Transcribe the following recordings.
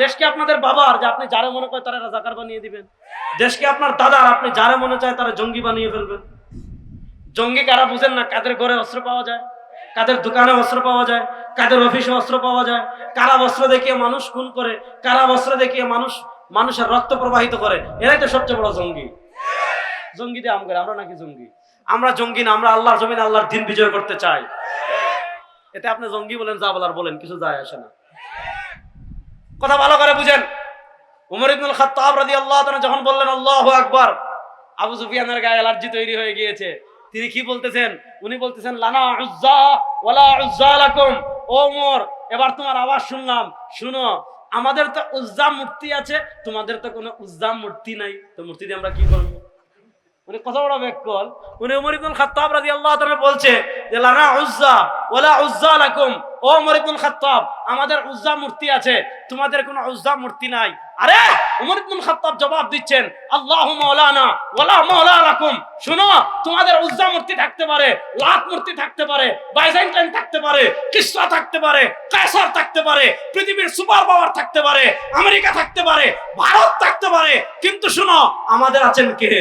দেশকে আপনাদের বাবার, যে আপনি যারে মনে করে তারা রাজাকার বানিয়ে দিবেন? দেশকে আপনার দাদার, আপনি যারে মনে চায় তারা জঙ্গি বানিয়ে ফেলবেন? জঙ্গি কারা বুঝেন না কাদের ঘরে অস্ত্র পাওয়া যায়? কাদের দোকানে অস্ত্র পাওয়া যায়? কাদের অফিসে অস্ত্র পাওয়া যায়? কারা বস্ত্র দেখিয়ে মানুষ খুন করে? কারা বস্ত্র দেখিয়ে মানুষ, মানুষের রক্ত প্রবাহিত করে? এরাই তো সবচেয়ে বড় জঙ্গি। জঙ্গি দিয়ে আম করে, আমরা নাকি জঙ্গি? আমরা জঙ্গি না, আমরা আল্লাহর জমিন আল্লাহর দিন বিজয় করতে চাই। এতে আপনি জঙ্গি বলেন, যা বলার বলেন, কিছু যায় আসে না। কথা ভালো করে বুঝেন। উমর ইবনুল খাত্তাব রাদিয়াল্লাহু তাআলা যখন বললেন, আল্লাহু আকবার আবু সুফিয়ানের গায়ে অ্যালার্জি তৈরি হয়ে গিয়েছে। তিনি কি বলতেছেন? উনি বলতেছেন, লানা উজ্জা ওয়ালা উজ্জা লাকুম। ও উমর, এবার তোমার আওয়াজ শুনলাম। শুনো, আমাদের তো উজ্জা মূর্তি আছে, তোমাদের তো কোনো উজ্জা মূর্তি নাই। তো মূর্তি দিয়ে আমরা কি করব? উনি কত বড় ব্যাকল উনি উমর ইবনুল খাত্তাব রাদিয়াল্লাহু তাআলা বলছে যে, লানা উজ্জা ওয়ালা উজ্জা লাকুম। ও উমর ইবনুল খাত্তাব, আমাদের উজ্জা মূর্তি আছে, তোমাদের কোনো উজ্জা মূর্তি নাই। আরে, উমর ইবনুল খাত্তাব জবাব দিচ্ছেন, আল্লাহু মাওলানা ওয়ালা মাওলা লাকুম। শুনো, তোমাদের উজ্জা মূর্তি থাকতে পারে, লাত মূর্তি থাকতে পারে বাইজেন্টাইন থাকতে পারে, কিসরা থাকতে পারে, কায়সার থাকতে পারে, পৃথিবীর সুপার পাওয়ার থাকতে পারে, আমেরিকা থাকতে পারে, ভারত থাকতে পারে। কিন্তু শুনো, আমাদের আছেন কে?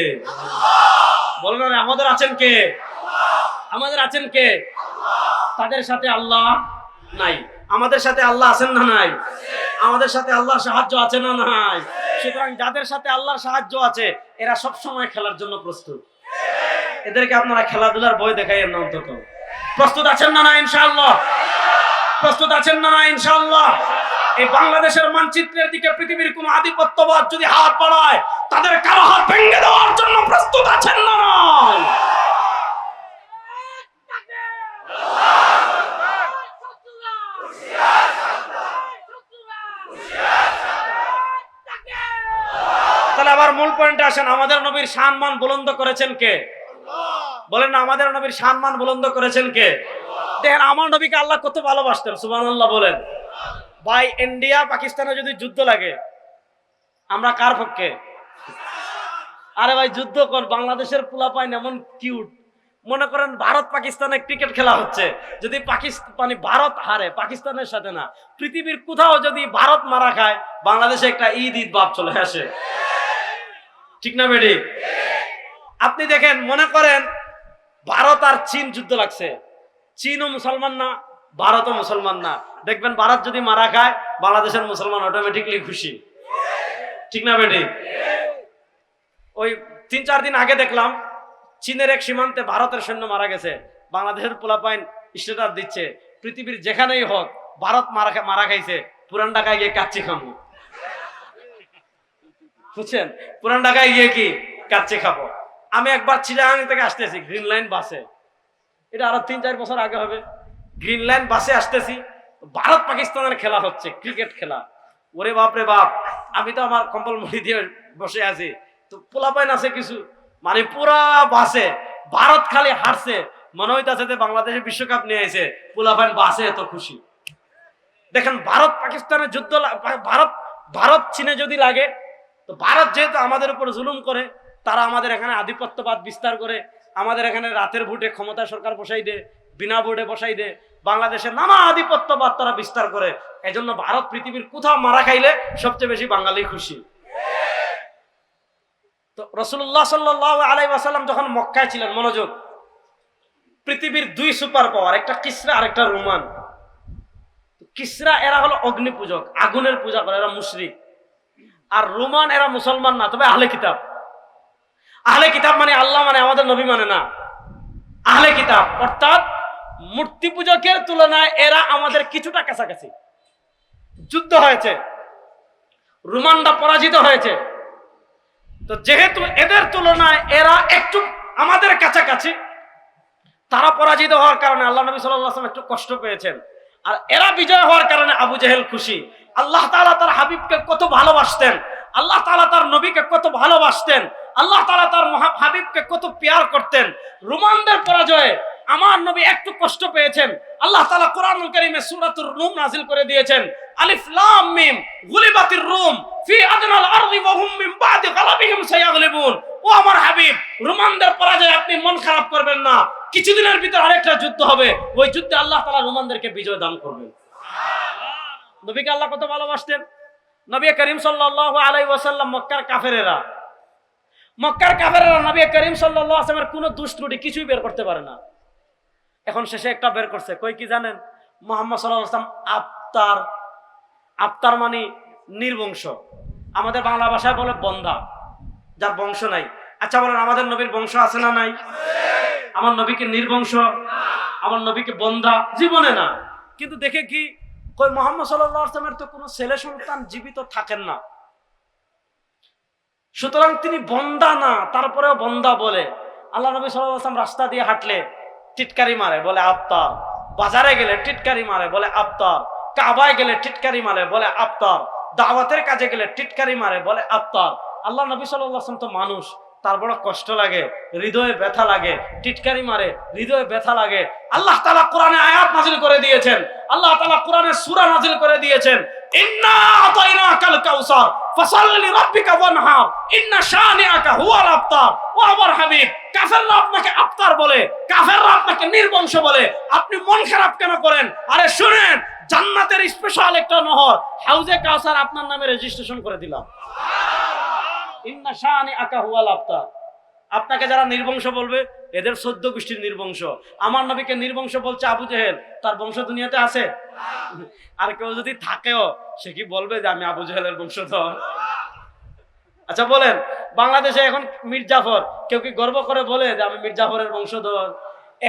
আরে আমাদের আছেন কে? আমাদের আছেন কে? তাদের সাথে আল্লাহ নাই। আমাদের সাথে আল্লাহ আছেন না নাই? আমাদের সাথে আল্লাহর সাহায্য আছে না নাই? সুতরাং যাদের সাথে আল্লাহর সাহায্য আছে, এরা সব সময় খেলার জন্য প্রস্তুত। এদেরকে আপনারা খেলাধুলার বই দেখাইয়েন না অন্তত। প্রস্তুত আছেন না না ইনশাআল্লাহ? প্রস্তুত আছেন না না ইনশাআল্লাহ? এই বাংলাদেশের মানচিত্রের দিকে পৃথিবীর কোন আধিপত্যবাদ যদি হাত বাড়ায়, তাদের কারও হাত ভেঙে দেওয়ার জন্য প্রস্তুত আছেন না নয় তাহলে আবার মূল পয়েন্টে আসেন। আমাদের নবীর সম্মান বুলন্দ করেছেন কে? বলেন না, আমাদের নবীর সম্মান বুলন্দ করেছেন কে? দেখেন, আমার নবীকে আল্লাহ কত ভালোবাসতেন, সুবহানাল্লাহ বলেন। ভাই, ইন্ডিয়া, পাকিস্তানে যদি যুদ্ধ লাগে, আমরা কার পক্ষে? আরে ভাই, যুদ্ধ কর, বাংলাদেশের পোলা পাইন এমন কিউট মনে করেন ভারত পাকিস্তানে ক্রিকেট খেলা হচ্ছে, যদি পাকিস্তান মানে ভারত হারে, পাকিস্তানের সাথে না, পৃথিবীর কোথাও যদি ভারত মারা খায়, বাংলাদেশে একটা ঈদ ঈদ ভাব চলে আসে। ঠিক না বেডি আপনি দেখেন, মনে করেন ভারত আর চীন যুদ্ধ লাগছে। চীনও মুসলমান না, ভারতও মুসলমান না। দেখবেন ভারত যদি মারা খায়, বাংলাদেশের মুসলমান অটোমেটিকলি খুশি। ঠিক না বেডি ওই তিন চার দিন আগে দেখলাম চীনের এক সীমান্তে ভারতের সৈন্য মারা গেছে। বাংলাদেশের পোলাপাইন স্টেটাস দিচ্ছে, পৃথিবীর যেখানেই হোক, ভারত মারা মারা খাইছে, পুরান ঢাকায় গিয়ে কাচ্চি খাব বুঝছেন? পুরান ঢাকায় গিয়ে কি? কাচ্চি খাব। আমি একবার চিরাং থেকে আসতেছি গ্রিন লাইন বাসে এটা আরও তিন চার বছর আগে হবে। গ্রিন লাইন বাসে আসতেছি, ভারত পাকিস্তানের খেলা হচ্ছে ক্রিকেট খেলা। ওরে বাপ রে বাপ, আমি তো আমার কম্বল মুড়ি দিয়ে বসে আছি। তো পোলাপাইন আছে কিছু? মানে পুরা বাসে, ভারত খালি হারছে। মনে হইতাছে যে বাংলাদেশে বিশ্বকাপ নিয়ে এসে পোলাপাইন বাসে এত খুশি। দেখেন, ভারত পাকিস্তানের যুদ্ধ ভারত ভারত চীনে যদি লাগে, তো ভারত যেহেতু আমাদের উপর জুলুম করে, তারা আমাদের এখানে আধিপত্যবাদ বিস্তার করে, আমাদের এখানে রাতের ভোটে ক্ষমতা সরকার বসাই দে, বিনা ভোটে বসাই দে, বাংলাদেশে নানা আধিপত্যবাদ তারা বিস্তার করে। এজন্য ভারত পৃথিবীর কোথাও মারা খাইলে সবচেয়ে বেশি বাঙালি খুশি। তো রসুল্লাহ সাল্লাহ যখন মক্কায় ছিলেন, মনোযোগ। পৃথিবীর দুই সুপার পাওয়ার, একটা কিসরা আর একটা রোমান। কিসরা, এরা হলো অগ্নি পূজক, আগুনের পূজা করে, এরা মুশরিক। আর রোমান, এরা মুসলমান না, তবে আহলে কিতাব। আহলে কিতাব মানে আল্লাহ মানে আমাদের নবী মানে না। আহলে কিতাব, অর্থাৎ মূর্তি পূজকের তুলনায় এরা আমাদের কিছুটা কাছাকাছি। যুদ্ধ হয়েছে। রোমানরা পরাজিত হয়েছে। তো যেহেতু এদের তুলনায় এরা একটু আমাদের কাছাকাছি, তারা পরাজিত হওয়ার কারণে আল্লাহ নবী সাল্লাম একটু কষ্ট পেয়েছেন। আর এরা বিজয় হওয়ার কারণে আবু জেহেল খুশি। আল্লাহ তালা তার হাবিবকে কত ভালোবাসতেন। আল্লাহ তালা তার নবীকে কত ভালোবাসতেন। আল্লাহ তালা তার হাবিবকে কত পেয়ার করতেন। রোমানদের পরাজয়ে আমার নবী একটু কষ্ট পেয়েছেন। আল্লাহ তাআলা কোরআনুল কারীমে সূরাতুর রুম নাজিল করে দিয়েছেন। আলিফ, লাম, মিম, গুলিবাতির রুম, ফি আদনাল আরদি ওয়া হুম মিন বাদি গালাবিহিম সায়াগলিবুন। ও আমার হাবিব, রোমানদের পরাজয়ে আপনি মন খারাপ করবেন না। কিছুদিনের ভিতর আরেকটা যুদ্ধ হবে। ওই যুদ্ধে আল্লাহ তাআলা রোমানদেরকে বিজয় দান করবেন। নবীকে আল্লাহ কত ভালোবাসতেন? নবী করিম সাল্লাল্লাহু আলাইহি ওয়াসাল্লাম মক্কার কাফেরেরা। মক্কার কাফেরেরা নবী করিম সাল্লাল্লাহু আলাইহি ওয়াসাল্লামের কোনো দুষ্ট কিছুই বের করতে পারে না। এখন শেষে একটা বের করছে। কই কি জানেন? মোহাম্মদ সাল্লাল্লাহু আলাইহি ওয়াসাল্লাম আফতার মানে নির্বংশ। আমাদের বাংলা ভাষায় বলে বন্ধা যার বংশ নাই। আচ্ছা বলেন, আমাদের নবীর বংশ আছে না নাই? আমার নবীকে নির্বংশ? আমার নবীকে বন্ধা জীবনে না। কিন্তু দেখে কি? কই মোহাম্মদ আলাইহি তো কোনো ছেলে সন্তান জীবিত থাকেন না। সুতরাং তিনি বন্দা না, তারপরেও বন্দা বলে। আল্লাহ নবী আলাইহি রাস্তা দিয়ে হাঁটলে টিটকারি মারে, বলে আফতার। বাজারে গেলে টিটকারি মারে, বলে আফতার। কাবায় গেলে টিটকারি মারে, বলে আফতার। দাওয়াতের কাজে গেলে টিটকারি মারে, বলে আফতার। আল্লাহ নবী ওয়াসাল্লাম তো মানুষ, তার বড় কষ্ট লাগে, হৃদয়ে ব্যথা লাগে, টিটকারি মারে, হৃদয়ে ব্যথা লাগে। আল্লাহ তালা কোরআনে আয়াত নাজিল করে দিয়েছেন। আল্লাহ তালা কোরআনে সূরা নাজিল করে দিয়েছেন। শানিআকা বলে নির্বংশ বলে। আপনি মন খারাপ কেন করেন? আরে শুনেন, জান্নাতের স্পেশাল একটা নহর, হাউজে কাউসার আপনার নামে রেজিস্ট্রেশন করে দিলাম। ইন্না শানি আকা হুয়াল আফতার আপনাকে যারা নির্বংশ বলবে, এদের সদ্য গোষ্ঠীর নির্বংশ। আমার নবীকে নির্বংশ বলছে আবু জেহেল, তার বংশ দুনিয়াতে আছে? আর কেউ যদি থাকেও, সে কি বলবে যে আমি আবু জেহেলের বংশধর? আচ্ছা বলেন, বাংলাদেশে এখন মির্জাফর কেউ কি গর্ব করে বলে যে আমি মির্জাফরের বংশধর?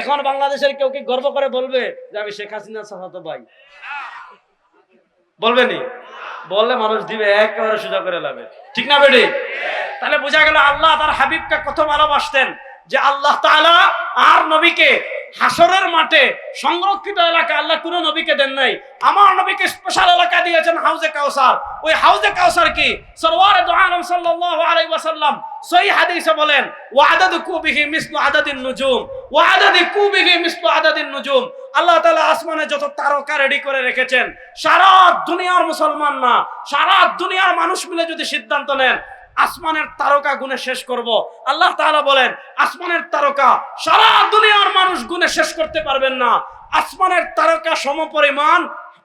এখন বাংলাদেশের কেউ কি গর্ব করে বলবে যে আমি শেখ হাসিনা সাথে ভাই বলবেনি বললে মানুষ দিবে, একেবারে সোজা করে লাবে ঠিক না বেডি তাহলে বোঝা গেল আল্লাহ তার হাবিবকে কত ভালোবাসতেন যে আল্লাহ তাআলা আর নবীকে হাসরের মাঠে সংরক্ষিত এলাকা আল্লাহ কোন নবীকে দেন নাই। আমার নবীকে স্পেশাল এলাকা দিয়েছেন হাউজে কাউসার। ওই হাউজে কাউসার কি? সরওয়ার দু আলম সাল্লাল্লাহু আলাইহি ওয়াসাল্লাম সহি হাদিসে বলেন, ওয়াদাদু কুবিহি মিসলু আদাদিন নুজুম, ওয়াদাদি কুবিহি মিসলু আদাদিন নুজুম। আল্লাহ তাআলা আসমানে যত তারকা রেডি করে রেখেছেন, সারা দুনিয়ার মুসলমান না, সারা দুনিয়ার মানুষ মিলে যদি সিদ্ধান্ত নেন আসমানের তারকা গুনে শেষ করব। আল্লাহ তাআলা বলেন, আসমানের তারকা সারা দুনিয়ার মানুষ গুনে শেষ করতে পারবেন না। আসমানের তারকা সমপরিমাণ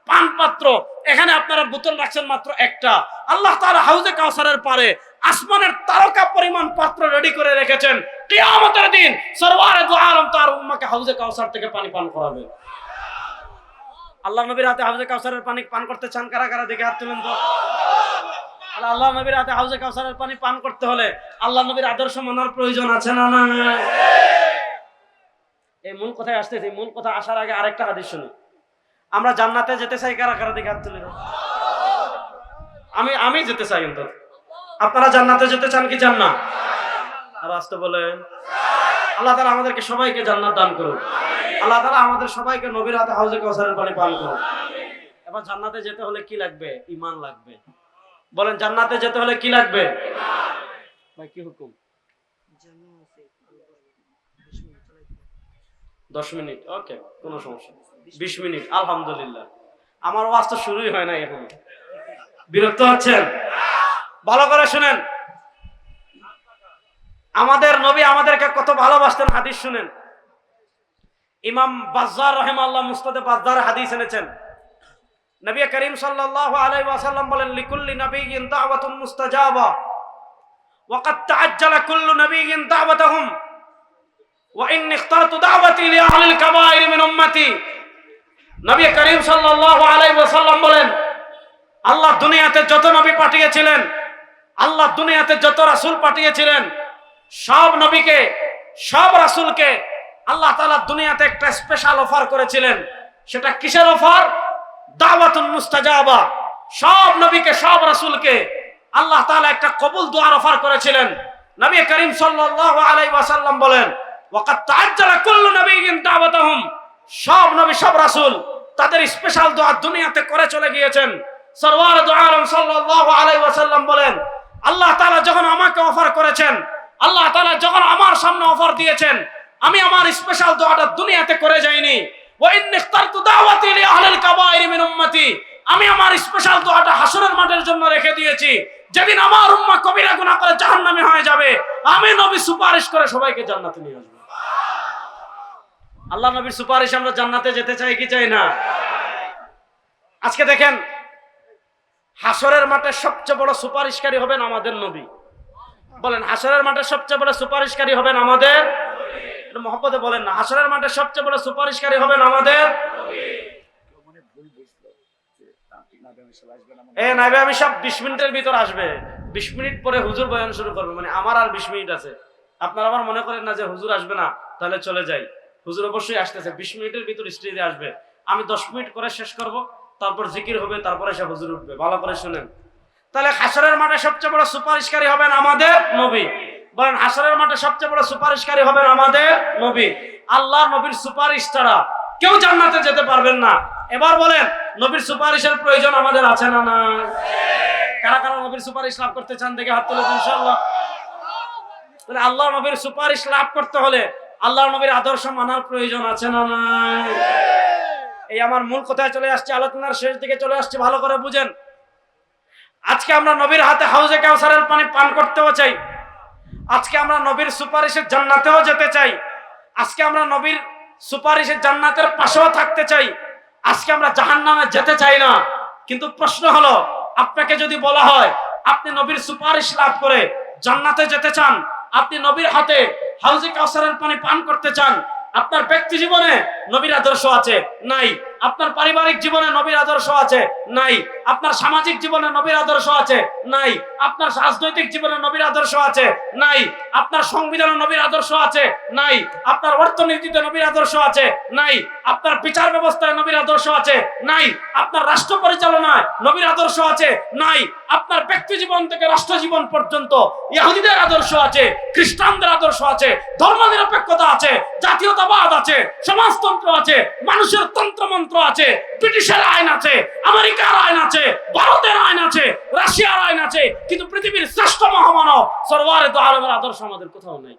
পান পাত্র এখানে আপনারা বোতল রাখছেন মাত্র একটা। আল্লাহ তাআলা হাউজে কাউসারের পারে আসমানের তারকা পরিমাণ পাত্র রেডি করে রেখেছেন। কিয়ামতের দিন সরওয়ারে দু আলম তার উম্মাকে হাউজে কাউসার থেকে পানি পান করাবে। আল্লাহ নবীর হাতে হাউজে কাউসারের পানি পান করতে চান? কারা কারা দেখে হাত তুলেন তো? আল্লাহ নবীর হাতে হাউজে কাউসারের পানি পান করতে হলে আল্লাহ নবীর আদর্শ মানার প্রয়োজন আছে না না এই মূল কথায় আসতেছি মূল কথা আসার আগে আরেকটা হাদিস শুনি। আমরা জান্নাতে যেতে চাই কারা কারা দেখে হাত তুলে? আমি আমি যেতে চাই কিন্তু আপনারা জান্নাতে যেতে চান কি চান না? আর আসতে বলেন। আল্লাহ তালা আমাদেরকে সবাইকে জান্নাত দান করুন আল্লাহ তালা আমাদের সবাইকে নবীর হাতে হাউজে কাউসারের পানি পান করুন এবার জান্নাতে যেতে হলে কি লাগবে? ইমান লাগবে। বলেন জান্নাতে যেতে হলে কি লাগবে? ভাই কি হুকুম? দশ মিনিট ওকে কোনো সমস্যা। বিশ মিনিট আলহামদুলিল্লাহ। আমার ওয়াজ তো শুরুই হয় না এখন। বিরক্ত হচ্ছেন? ভালো করে শুনেন। আমাদের নবী আমাদেরকে কত ভালোবাসতেন হাদিস শুনেন। ইমাম বাজ্জার রহেম আল্লাহ মুস্তাদে বাজ্জার হাদিস এনেছেন। নবী করিম সাল্লাল্লাহু আলাইহি ওয়াসাল্লাম বলেন, লিকুল্লি নবিয়্যিন দাওয়াতুন মুস্তাজাবা ওয়া কাদ তাআজ্জালা কুল্লু নবিয়্যিন দাওয়াতাহুম, ওয়া ইন্নি ইখতারতু দাওয়াতি লি আহলিল কাবাইর মিন উম্মতি। নবী করিম সাল্লাল্লাহু আলাইহি ওয়াসাল্লাম বলেন, আল্লাহ দুনিয়াতে যত নবী পাঠিয়েছিলেন, আল্লাহ দুনিয়াতে যত রাসূল পাঠিয়েছিলেন, সব নবীকে, সব রাসূলকে আল্লাহ তাআলা দুনিয়াতে একটা স্পেশাল অফার করেছিলেন। সেটা কিসের অফার? দাওয়াতুন মুস্তাজাবা। সব নবীকে, সব রাসূলকে আল্লাহ তাআলা একটা কবুল দোয়ার অফার করেছিলেন। নবী করিম সাল্লাল্লাহু আলাইহি ওয়াসাল্লাম বলেন, ওয়াকাদ তাআজ্জালা কুল্লু নাবিয়্যিন দাওয়াতাহুম। সব নবী, সব রাসূল তাদের স্পেশাল দোয়া দুনিয়াতে করে চলে গিয়েছেন। সরওয়ার দু আলম সাল্লাল্লাহু আলাইহি ওয়াসাল্লাম বলেন, আল্লাহ তাআলা যখন আমাকে অফার করেছেন, আল্লাহ তাআলা যখন আমার সামনে অফার দিয়েছেন, আমি আমার স্পেশাল দোয়াটা দুনিয়াতে করে যাইনি। আমি আমার স্পেশাল দোয়াটা হাসরের মাঠের জন্য রেখে দিয়েছি। যেদিন আমার উম্মা কবিরা গুনাহ করে জাহান্নামে হয়ে যাবে, আমি নবী সুপারিশ করে সবাইকে জান্নাতে নিয়ে আসব। আল্লাহ নবীর সুপারিশ আমরা জান্নাতে যেতে চাই, কি চাই না? আজকে দেখেন, হাসরের মাঠে সবচেয়ে বড় সুপারিশকারী হবেন আমাদের নবী। বলেন, হাসরের মাঠে সবচেয়ে বড় সুপারিশকারী হবেন আমাদের মহব্বতে বলেন না, হাসরের মাঠে সবচেয়ে বড় সুপারিশকারী হবেন আমাদের আমি সব বিশ মিনিটের ভিতর আসবে। বিশ মিনিট পরে হুজুর বয়ান শুরু করবে মানে আমার আর বিশ মিনিট আছে। আপনারা আবার মনে করেন না যে হুজুর আসবে না, তাহলে চলে যাই। হুজুর অবশ্যই আসতেছে, বিশ মিনিটের ভিতর স্টেজে আসবে। আমি দশ মিনিট করে শেষ করব, তারপর জিকির হবে, তারপরে সে হুজুর উঠবে। ভালো করে শুনেন। তাহলে হাসরের মাঠে সবচেয়ে বড় সুপারিশকারী হবেন আমাদের নবী। বলেন, হাসরের মাঠে সবচেয়ে বড় সুপারিশকারী হবেন আমাদের নবী। আল্লাহ নবীর সুপারিশ ছাড়া কেউ জান্নাতে যেতে পারবেন না। এবার বলেন, নবীর সুপারিশের প্রয়োজন আমাদের আছে না না কারা কারা নবীর সুপারিশ লাভ করতে চান, দেখে হাত তুলে ইনশাল্লাহ তাহলে আল্লাহ নবীর সুপারিশ লাভ করতে হলে আল্লাহ নবীর আদর্শ মানার প্রয়োজন আছে না না এই আমার মূল কথায় চলে আসছে, আলোচনার শেষ দিকে চলে আসছে, ভালো করে বুঝেন। আজকে আমরা নবীর হাতে হাউজে কাউসারের পানি পান করতেও চাই। আজকে আমরা নবীর সুপারিশের জান্নাতেও যেতে চাই। আজকে আমরা নবীর সুপারিশের জান্নাতের পাশেও থাকতে চাই। আজকে আমরা জাহান নামে যেতে চাই না। কিন্তু প্রশ্ন হলো, আপনাকে যদি বলা হয়, আপনি নবীর সুপারিশ লাভ করে জান্নাতে যেতে চান, আপনি নবীর হাতে হাউজে কাউসারের পানি পান করতে চান, আপনার ব্যক্তি জীবনে নবীর আদর্শ আছে নাই আপনার পারিবারিক জীবনে নবীর আদর্শ আছে নাই আপনার সামাজিক জীবনে নবীর আদর্শ আছে নাই আপনার রাজনৈতিক জীবনে নবীর আদর্শ আছে নাই আপনার সংবিধানে নবীর আদর্শ আছে নাই আপনার অর্থনীতিতে নবীর আদর্শ আছে নাই আপনার বিচার ব্যবস্থায় নবীর আদর্শ আছে নাই আপনার রাষ্ট্র পরিচালনায় নবীর আদর্শ আছে নাই আপনার ব্যক্তি জীবন থেকে রাষ্ট্র জীবন পর্যন্ত ইহুদিদের আদর্শ আছে খ্রিস্টানদের আদর্শ আছে ধর্ম নিরপেক্ষতা আছে জাতীয়তাবাদ আছে সমাজতন্ত্র আছে, মানুষের তন্ত্রমন্ত্র আছে, ব্রিটিশের আইন আছে, আমেরিকার আইন আছে, ভারতের আইন আছে, রাশিয়ার আইন আছে, কিন্তু পৃথিবীর শ্রেষ্ঠ মহামানব সরওয়ারে তো আরবের আদর্শ আমাদের কোথাও নেই।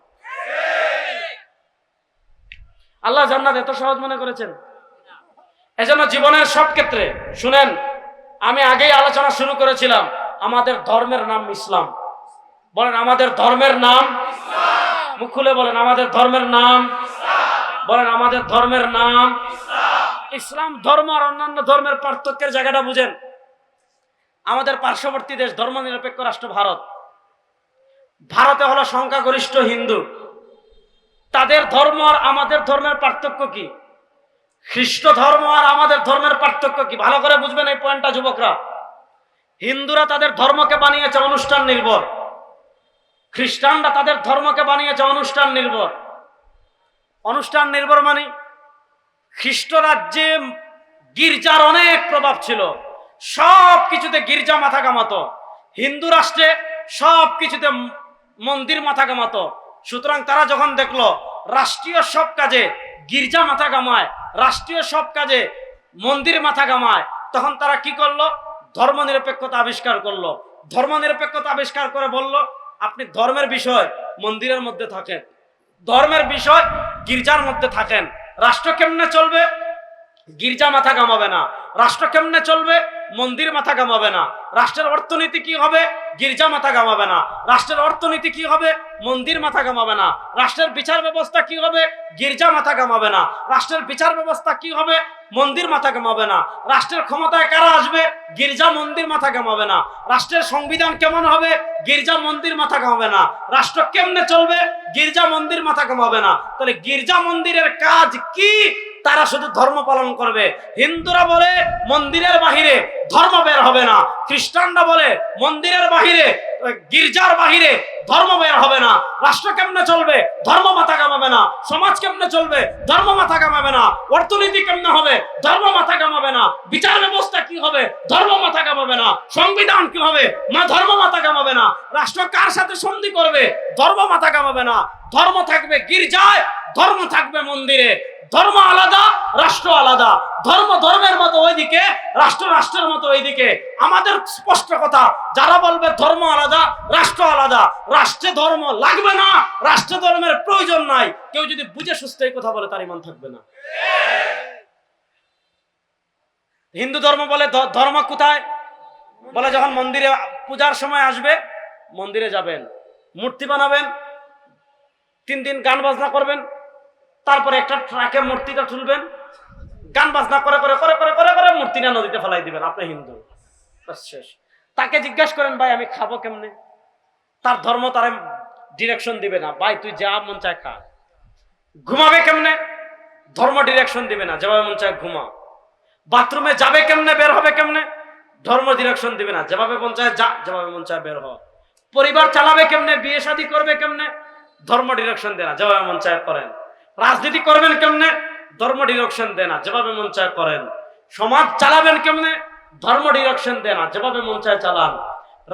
আল্লাহ জান্নাত এত সহজ মনে করেছেন? এজন্য জীবনের সব ক্ষেত্রে শুনেন, আমি আগেই আলোচনা শুরু করেছিলাম, আমাদের ধর্মের নাম ইসলাম। বলেন, আমাদের ধর্মের নাম মুখ খুলে বলেন, আমাদের ধর্মের নাম বলেন, আমাদের ধর্মের নাম ইসলাম, ধর্ম আর অন্যান্য ধর্মের পার্থক্যের জায়গাটা বুঝেন। আমাদের পার্শ্ববর্তী দেশ ধর্ম নিরপেক্ষ রাষ্ট্র ভারত। ভারতে হলো সংখ্যাগরিষ্ঠ হিন্দু। তাদের ধর্ম আর আমাদের ধর্মের পার্থক্য কি? খ্রিস্ট ধর্ম আর আমাদের ধর্মের পার্থক্য কি? ভালো করে বুঝবেন এই পয়েন্টটা যুবকরা। হিন্দুরা তাদের ধর্মকে বানিয়েছে অনুষ্ঠান নির্ভর। খ্রিস্টানরা তাদের ধর্মকে বানিয়েছে অনুষ্ঠান নির্ভর। অনুষ্ঠান নির্ভর মানে খ্রিস্ট রাজ্যে গির্জার অনেক প্রভাব ছিল। সব কিছুতে গির্জা মাথা কামাতো হিন্দু রাষ্ট্রে সব কিছুতে মন্দির মাথা কামাতো সুতরাং তারা যখন দেখল রাষ্ট্রীয় সব কাজে গির্জা মাথা কামায় রাষ্ট্রীয় সব কাজে মন্দির মাথা কামায় তখন তারা কি করল? ধর্ম নিরপেক্ষতা আবিষ্কার করল। ধর্ম নিরপেক্ষতা আবিষ্কার করে বলল, আপনি ধর্মের বিষয় মন্দিরের মধ্যে থাকেন। ধর্মের বিষয় গির্জার মধ্যে থাকেন। রাষ্ট্র কেমনে চলবে? গির্জা মাথা কামাবে না। রাষ্ট্র কেমনে চলবে? মন্দির মাথা কামাবে না। রাষ্ট্রের অর্থনীতি কি হবে? গির্জা মাথা কামাবে না। রাষ্ট্রের অর্থনীতি কি হবে? মন্দির মাথা কামাবে না। রাষ্ট্রের বিচার ব্যবস্থা কি হবে? গির্জা মাথা কামাবে না। রাষ্ট্রের বিচার ব্যবস্থা কি হবে? মন্দির মাথা কামাবে না। রাষ্ট্রের ক্ষমতায় কারা আসবে? গির্জা মন্দির মাথা কামাবে না। রাষ্ট্রের সংবিধান কেমন হবে? গির্জা মন্দির মাথা কামাবে না। রাষ্ট্র কেমনে চলবে? গির্জা মন্দির মাথা কামাবে না। তাহলে গির্জা মন্দিরের কাজ কি? তারা শুধু ধর্ম পালন করবে। হিন্দুরা বলে মন্দিরের বাহিরে ধর্ম বের হবে না। খ্রিস্টানরা বলে মন্দিরের বাহিরে, গির্জার বাহিরে ধর্ম বের হবে না। রাষ্ট্র কেমনে চলবে? ধর্ম মাথা কামাবে না। সমাজ কেমনে চলবে? ধর্ম মাথা কামাবে না। অর্থনীতি কেমনে হবে? ধর্ম মাথা কামাবে না। বিচার ব্যবস্থা কি হবে? ধর্ম মাথা কামাবে না। সংবিধান কি হবে? মা, ধর্ম মাথা কামাবে না। রাষ্ট্র কার সাথে সন্ধি করবে? ধর্ম মাথা কামাবে না। ধর্ম থাকবে গির্জায়, ধর্ম থাকবে মন্দিরে। ধর্ম আলাদা, রাষ্ট্র আলাদা। ধর্ম ধর্মের মতো ওইদিকে, রাষ্ট্র রাষ্ট্রের মতো ওইদিকে। আমাদের স্পষ্ট কথা, যারা বলবে ধর্ম আলাদা, রাষ্ট্র আলাদা। রাষ্ট্রে ধর্ম লাগবে না, রাষ্ট্র ধর্মের প্রয়োজন নাই। কেউ যদি বুঝে সুস্থ এই কথা বলে, তার ইমান থাকবে না। হিন্দু ধর্ম বলে ধর্ম কোথায়? বলে যখন মন্দিরে পূজার সময় আসবে, মন্দিরে যাবেন, মূর্তি বানাবেন, তিন দিন গান বাজনা করবেন, তারপরে একটা ট্রাকে মূর্তিটা তুলবেন, গান বাজনা করে করে করে করে করে করে মূর্তিটা নদীতে ফেলাই দিবেন। আপনি হিন্দু। শেষ। তাকে জিজ্ঞাসা করেন, ভাই, আমি খাব কেমনে? তার ধর্ম তার ডিরেকশন দিবে না। ভাই, তুই যা মন চায় খা। ঘুমাবে কেমনে? ধর্ম ডিরেকশন দিবে না। যেভাবে মন চায় ঘুমা। বাথরুমে যাবে কেমনে? বের হবে কেমনে? ধর্ম ডিরেকশন দিবে না। যেভাবে মন চায় যা, যেভাবে মন চায় বের হ। পরিবার চালাবে কেমনে? বিয়ে শাদী করবে কেমনে? ধর্ম ডিরেকশন দেয় না। যেভাবে মন চায় করেন। রাজনীতি করবেন কেমনে? ধর্ম ডিরেকশন দেয় না। যেভাবে মন চায় করেন। সমাজ চালাবেন কেমনে? ধর্ম ডিরেকশন দেয় না। যেভাবে মন চায় চালান।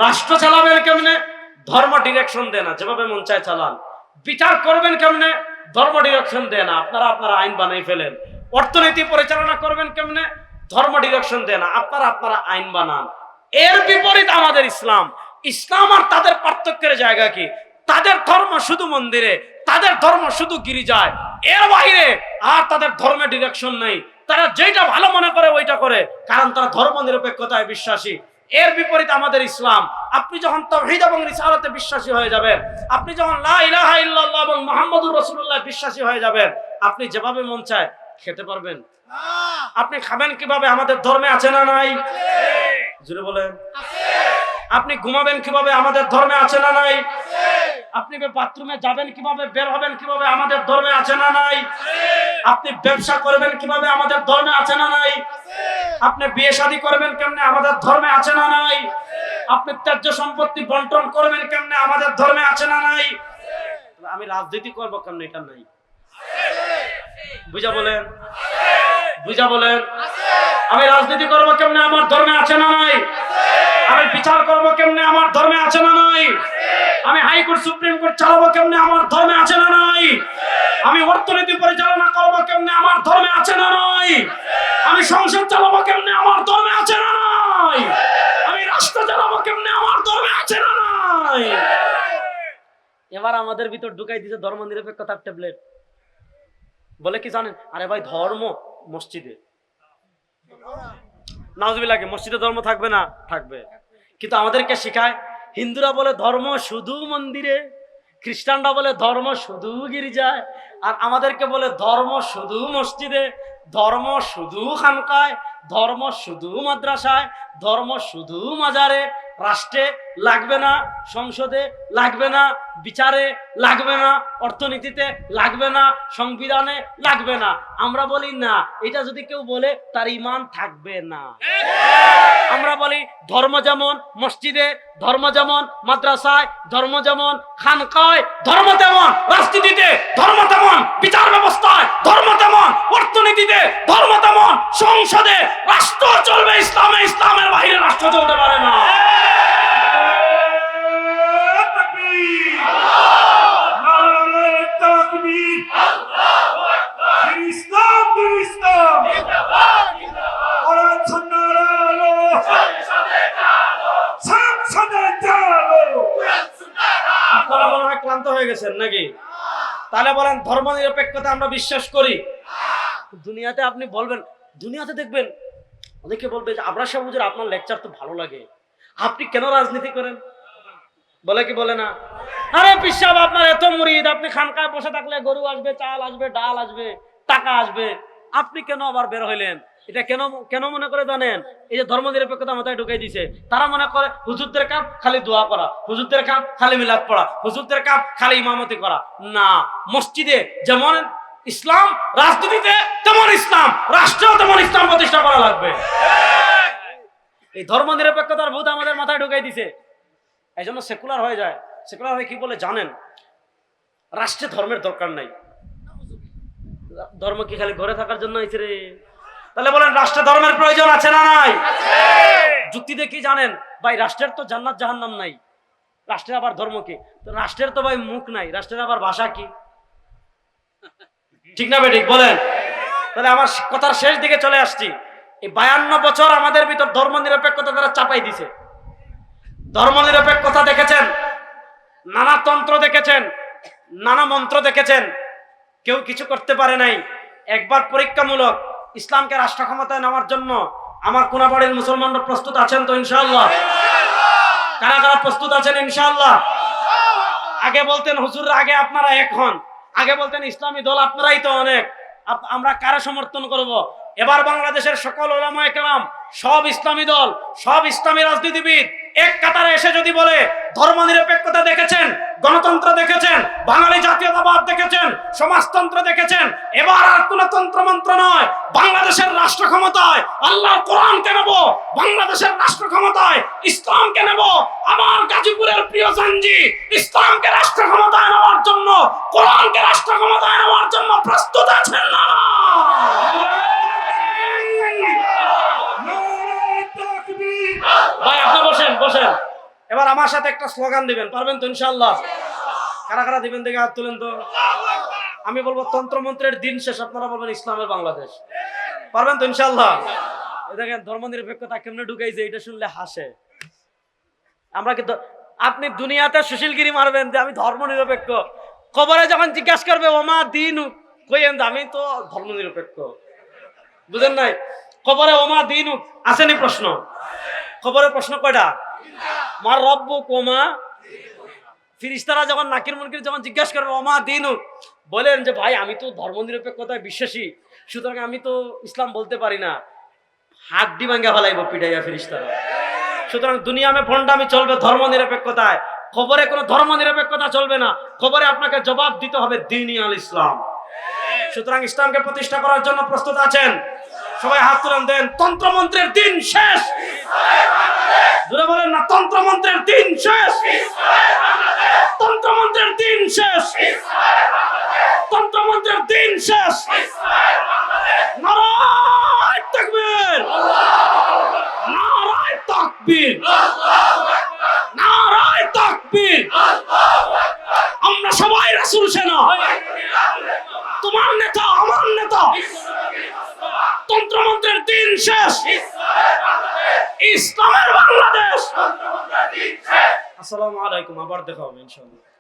রাষ্ট্র চালাবেন কেমনে? ধর্ম ডিরেকশন দেয় না, যেভাবে মন চায় চালান। বিচার করবেন কেমনে? ধর্ম ডিরেকশন দেয় না, আপনারা আপনারা আইন বানাই ফেলেন। অর্থনীতি পরিচালনা করবেন কেমনে? ধর্ম ডিরেকশন দেয় না, আপনারা আপনারা আইন বানান। এর বিপরীত আমাদের ইসলাম। ইসলাম আর তাদের পার্থক্যের জায়গা কি? তাদের ধর্ম শুধু মন্দিরে, তাদের ধর্ম শুধু গিরিজায়। এর বাইরে আর তাদের ধর্মে ডিরেকশন নেই। তারা যেটা ভালো মনে করে, ওইটা করে। কারণ তারা ধর্ম নিরপেক্ষতায় বিশ্বাসী। এর বিপরীত আমাদের ইসলাম। আপনি যখন তহিদ এবং রিসালাতে বিশ্বাসী হয়ে যাবেন আপনি যখন লা ইলাহা ইল্লাল্লাহ এবং মুহাম্মদুর রসুল্লাহ বিশ্বাসী হয়ে যাবেন আপনি যেভাবে মন চায় খেতে পারবেন। আপনি খাবেন কীভাবে আমাদের ধর্মে আছে না নাই? জুড়ে বলেন। আপনি ঘুমাবেন কীভাবে আমাদের ধর্মে আছে না নাই? আপনি বাথরুমে যাবেন কীভাবে? বের হবেন কীভাবে? আমাদের ধর্মে আছে না নাই? আপনি ব্যবসা করবেন কীভাবে? আমাদের ধর্মে আছে না নাই? আপনি বিয়ে শাদী করবেন কেমনে? আমাদের ধর্মে আছে না নাই? আপনি ত্যায্য সম্পত্তি বন্টন করবেন কেমনে? আমাদের ধর্মে আছে না নাই? আমি রাজনীতি করব কেমনে? এটা নাই। বুঝা বলেন? বুঝা বলেন? আমি রাজনীতি করব কেমনে? আমার ধর্মে আছে না নাই? আমি বিচার করব কেমনে? আমার ধর্মে আছে না নাই? আমি হাইকোর্ট সুপ্রিম কোর্ট চালাবো কেমনে? আমার ধর্মে আছে না নাই? আমি অর্থনীতি পরিচালনা করব কেমনে? আমার ধর্মে আছে না নাই? আমি সংসদ চালাবো কেমনে? আমার ধর্মে আছে না নাই? আমি রাষ্ট্র চালাবো কেমনে? আমার ধর্মে আছে না নাই? এবার আমাদের ভিতর ঢুকাই দিছে ধর্ম নিরপেক্ষতার ট্যাবলেট। বলে কি জানেন? আরে ভাই, ধর্ম মসজিদে। নাজবিলাকে মসজিদে ধর্ম থাকবে না? থাকবে। কিন্তু আমাদেরকে শেখায় হিন্দুরা বলে ধর্ম শুধু মন্দিরে, খ্রিস্টানরা বলে ধর্ম শুধু গির্জায়, আর আমাদেরকে বলে ধর্ম শুধু মসজিদে, ধর্ম শুধু খানকায় ধর্ম শুধু মাদ্রাসায়, ধর্ম শুধু মাজারে, রাষ্ট্রে লাগবে না, সংসদে লাগবে না, বিচারে লাগবে না, অর্থনীতিতে লাগবে না, সংবিধানে লাগবে না। আমরা বলি, না, এটা যদি কেউ বলে, তার ইমান থাকবে না। আমরা বলি, ধর্ম যেমন মসজিদে, ধর্ম যেমন মাদ্রাসায়, ধর্ম যেমন খানকায়, ধর্ম তেমন রাজনীতিতে, ধর্ম তেমন বিচার ব্যবস্থায়, ধর্ম তেমন অর্থনীতিতে, ধর্ম তেমন সংসদে ইসলামের বাইরে রাষ্ট্র চলতে পারে না। মনে হয় ক্লান্ত হয়ে গেছেন নাকি? তাহলে আমরা বিশ্বাস করি। দুনিয়াতে আপনি বলবেন, দুনিয়াতে দেখবেন অনেকে বলবে যে আবরা সাহুজের আপনার লেকচার তো ভালো লাগে। আপনি কেন রাজনীতি করেন? বলে কি বলে না? আরে পিসাব আপনার এত মুরিদ, আপনি খানকায় বসে থাকলে গরু আসবে, চাল আসবে, ডাল আসবে, টাকা আসবে। আপনি কেন আবার বের হইলেন? এটা কেন কেন মনে করে জানেন? এই যে ধর্ম নিরপেক্ষতা মাথায় ঢুকাই দিছে। তারা মনে করে হুজুরদের কাম খালি দোয়া করা হুজুরদের কাম খালি মিলাদ পড়া, হুজুরদের কাম খালি ইমামতি করা। না, মসজিদে যেমন ইসলাম রাজনীতিতে তেমন ইসলাম, রাষ্ট্রেও তেমন ইসলাম প্রতিষ্ঠা করা লাগবে। এই ধর্ম নিরপেক্ষতার ভূত আমাদের মাথায় ঢুকাই দিছে। এই জন্য সেকুলার হয়ে যায়। সেকুলার হয়ে কি বলে জানেন? রাষ্ট্রে ধর্মের দরকার নাই। ধর্ম কি খালি ঘরে থাকার জন্য আইছে রে? তাহলে বলেন, রাষ্ট্রে ধর্মের প্রয়োজন আছে না নাই? যুক্তি দিয়ে কি জানেন? ভাই, রাষ্ট্রের তো জান্নাত জাহান্নাম নাই। রাষ্ট্রের আবার ধর্ম কি? রাষ্ট্রের তো ভাই মুখ নাই। রাষ্ট্রের আবার ভাষা কি? ঠিক না ঠিক বলেন। তাহলে আমার কথার শেষ দিকে চলে আসছি। এই বায়ান্ন বছর আমাদের ভিতর ধর্ম নিরপেক্ষতা তারা চাপাই দিছে। ধর্ম নিরপেক্ষতা দেখেছেন? নানা তন্ত্র দেখেছেন? নানা মন্ত্র দেখেছেন? কেউ কিছু করতে পারে নাই। একবার পরীক্ষামূলক ইসলামকে রাষ্ট্র ক্ষমতায় নেওয়ার জন্য আমার কোনাবাড়ির মুসলমানরা প্রস্তুত আছেন তো ইনশাআল্লাহ? কারা কারা প্রস্তুত আছেন ইনশাআল্লাহ? আগে বলতেন হুজুর আগে আপনারা এক হন। আগে বলতেন, ইসলামী দল আপনারাই তো অনেক। আমরা কারা সমর্থন করব? এবার বাংলাদেশের সকল ওলামায় কেরাম সব ইসলামী দল, সব ইসলামী রাজনীতিবিদ এক কাতারে এসে যদি বলে ধর্ম নিরপেক্ষতা দেখেছেন, গণতন্ত্র দেখেছেন, বাঙালি জাতীয়তাবাদ দেখেছেন, সমাজতন্ত্র দেখেছেন, এবার আর কোন তন্ত্রমন্ত্র নয়, বাংলাদেশের রাষ্ট্র ক্ষমতায় আল্লাহ কোরআনকে নেব, বাংলাদেশের রাষ্ট্র ক্ষমতায় ইসলামকে নেব, আমার গাজীপুরের প্রিয় সঞ্জি ইসলামকে রাষ্ট্র ক্ষমতায় নেওয়ার জন্য, কোরআনকে রাষ্ট্র ক্ষমতায় নেওয়ার জন্য প্রস্তুত আছেন না? ভাই আপনি বসেন বসেন। এবার আমার সাথে একটা স্লোগান দিবেন, পারবেন তো ইনশাআল্লাহ? কারা কারা দিবেন দেখে হাত তুলেন তো। আমি বলব, তন্ত্রমন্ত্রের দিন শেষ, আপনারা বলবেন ইসলামের বাংলাদেশ। পারবেন তো ইনশাআল্লাহ? এই দেখেন ধর্ম নিরপেক্ষতা কেমনে ঢুকাইছে এটা শুনলে হাসে। আমরা কি আপনি দুনিয়াতে সুশীলগিরি মারবেন যে আমি ধর্ম নিরপেক্ষ কবরে যখন জিজ্ঞাসা করবে, ওমা দিন কইেন আমি তো ধর্ম নিরপেক্ষ বুঝেন নাই? কবরে ওমা দিন, আসেনি প্রশ্ন। খবরের প্রশ্ন কয়টা? মার রব্বু কোমা ফিরিস্তারা যখন নাকির মুনকির যখন জিজ্ঞাসা করেন ওমা দিনু? বলেন যে, ভাই, আমি তো ধর্ম নিরপেক্ষতায় বিশ্বাসী। সুতরাং আমি তো ইসলাম বলতে পারি না। হাত হাড্ডি ভাঙ্গা ফেলাইব পিটাইয়া ফিরিস্তারা। সুতরাং দুনিয়া দুনিয়ামে ভণ্ডামি চলবে ধর্ম নিরপেক্ষতায় খবরে কোনো ধর্ম নিরপেক্ষতা চলবে না। খবরে আপনাকে জবাব দিতে হবে দিনই আল ইসলাম। সুতরাং ইসলামকে প্রতিষ্ঠা করার জন্য প্রস্তুত আছেন? সবাই হাত তুলেন, দেন। তন্ত্রমন্ত্রের দিন শেষ। দূরে বলেন না, তন্ত্রমন্ত্রের দিন শেষ। তন্ত্রমন্ত্রের দিন শেষ। তন্ত্রমন্ত্রের দিন শেষ। নারায় তাকবীর। নারায় তাকবীর। নারায় তাকবীর। আমরা সবাই রাসূল সেনা। তোমার নেতা, আমার নেতা। তন্ত্রমন্ত্রের দিন শেষ। ইসলামের বাংলাদেশ। আসসালামু আলাইকুম আবার দেখা হবে ইনশাআল্লাহ।